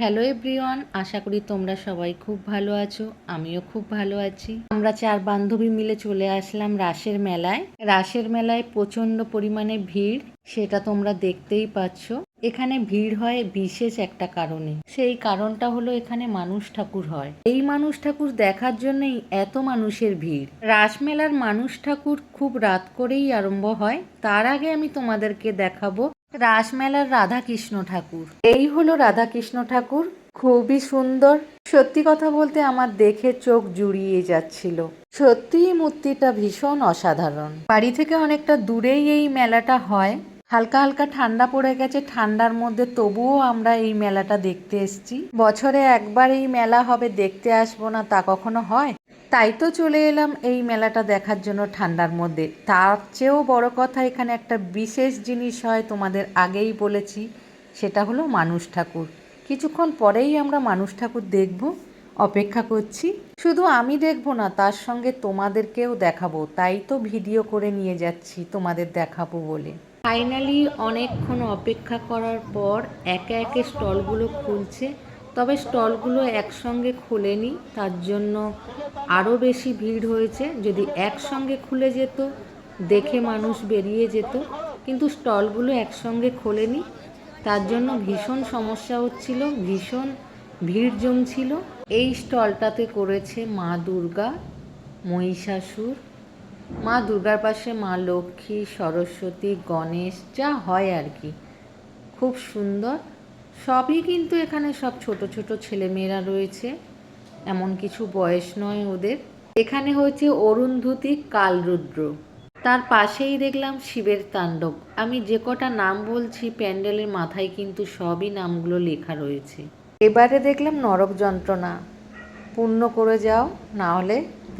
Hello everyone, আশা করি তোমরা সবাই খুব ভালো আছো, আমিও খুব ভালো আছি। আমরা চার বান্ধবী মিলে চলে আসলাম রাসের মেলায়। রাসের মেলায় প্রচণ্ড পরিমাণে ভিড়, সেটা তোমরা দেখতেই পাচ্ছ। এখানে ভিড় হয় বিশেষ একটা কারণে। সেই কারণটা হলো এখানে মানুষ ঠাকুর হয়। এই মানুষ ঠাকুর দেখার জন্যই এত মানুষের ভিড়। রাসমেলার মানুষ ঠাকুর খুব রাত করেই আরম্ভ হয়। তার আগে আমি তোমাদেরকে দেখাবো রাসমেলার রাধাকৃষ্ণ ঠাকুর। এই হলো রাধাকৃষ্ণ ঠাকুর। খুবই সুন্দর। সত্যি কথা বলতে আমার দেখে চোখ জুড়িয়ে যাচ্ছিল। সত্যিই মূর্তিটা ভীষণ অসাধারণ। বাড়ি থেকে অনেকটা দূরেই এই মেলাটা হয়। হালকা হালকা ঠান্ডা পড়ে গেছে। ঠান্ডার মধ্যে তবুও আমরা এই মেলাটা দেখতে এসছি। বছরে একবার এই মেলা হবে, দেখতে আসব না তা কখনো হয়? তাই তো চলে এলাম এই মেলাটা দেখার জন্য ঠান্ডার মধ্যে। তার চেয়েও বড় কথা এখানে একটা বিশেষ জিনিস হয় তোমাদের আগেই বলেছি, সেটা হলো মানুষ ঠাকুর। কিছুক্ষণ পরেই আমরা মানুষ ঠাকুর দেখব, অপেক্ষা করছি। শুধু আমি দেখব না, তার সঙ্গে তোমাদেরকেও দেখাবো। তাই তো ভিডিও করে নিয়ে যাচ্ছি তোমাদের দেখাবো বলে। ফাইনালি অনেকক্ষণ অপেক্ষা করার পর একে একে স্টলগুলো খুলছে। তবে স্টলগুলো একসঙ্গে খোলেনি, তার জন্য আরও বেশি ভিড় হয়েছে। যদি একসঙ্গে খুলে যেত, দেখে মানুষ বেরিয়ে যেত, কিন্তু স্টলগুলো একসঙ্গে খোলেনি, তার জন্য ভীষণ সমস্যা হচ্ছিল, ভীষণ ভিড় জমছিল। এই স্টলটাতে করেছে মা দুর্গা, মহিষাসুর, মা দুর্গার পাশে মা লক্ষ্মী, সরস্বতী, গণেশ, যা হয় আর কি। খুব সুন্দর। সবই কিন্তু এখানে সব ছোট ছোট ছেলেমেয়েরা রয়েছে, এমন কিছু বয়স নয় ওদের। এখানে হয়েছে অরুন্ধতী কালরুদ্র। তার পাশেই দেখলাম শিবের তাণ্ডব। আমি যে কটা নাম বলছি, প্যান্ডেলের মাথায় কিন্তু সবই নামগুলো লেখা রয়েছে। এবারে দেখলাম নরক যন্ত্রণা। পূর্ণ করে যাও, না হলে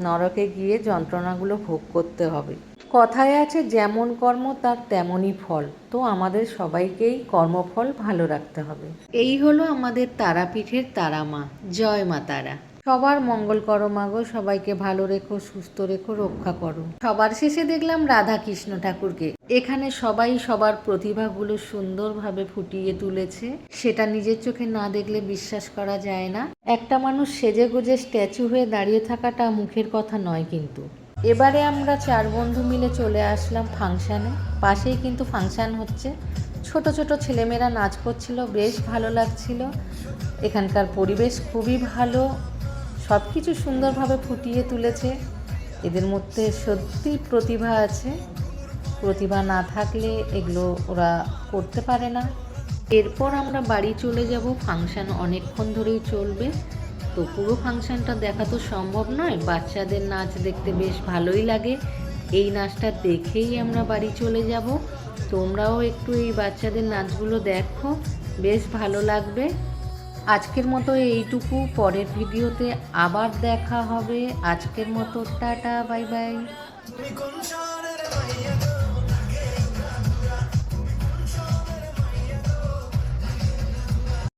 নরকে গিয়ে যন্ত্রণাগুলো ভোগ করতে হবে। কথায় আছে যেমন কর্ম তার তেমনই ফল। তো আমাদের সবাইকেই কর্মফল ভালো রাখতে হবে। এই হলো আমাদের তারাপীঠের তারা মা জয় মা তারা। সবার মঙ্গল করো মাগো সবাইকে ভালো রেখো সুস্থ রেখো রক্ষা করো। সবার শেষে দেখলাম রাধা কৃষ্ণ ঠাকুরকে। এখানে সবাই সবার প্রতিভাগুলো সুন্দরভাবে ফুটিয়ে তুলেছে। সেটা নিজের চোখে না দেখলে বিশ্বাস করা যায় না। একটা মানুষ সেজে গুজে স্ট্যাচু হয়ে দাঁড়িয়ে থাকাটা মুখের কথা নয় কিন্তু। এবারে আমরা চার বন্ধু মিলে চলে আসলাম ফাংশানে। পাশেই কিন্তু ফাংশান হচ্ছে। ছোট ছোট ছেলেমেয়েরা নাচ করছিল, বেশ ভালো লাগছিল। এখানকার পরিবেশ খুবই ভালো। সব কিছু সুন্দরভাবে ফুটিয়ে তুলেছে। এদের মধ্যে সত্যি প্রতিভা আছে। প্রতিভা না থাকলে এগুলো ওরা করতে পারে না। এরপর আমরা বাড়ি চলে যাব। ফাংশান অনেকক্ষণ ধরেই চলবে। তো পুরো ফাংশানটা দেখা তো সম্ভব নয়। বাচ্চাদের নাচ দেখতে বেশ ভালোই লাগে। এই নাচটা দেখেই আমরা বাড়ি চলে যাব। তোমরাও একটু এই বাচ্চাদের নাচগুলো দেখো। বেশ ভালো লাগবে। আজকের মতো এইটুকু। পরের ভিডিওতে আবার দেখা হবে। আজকের মতো টাটা, বাই বাই।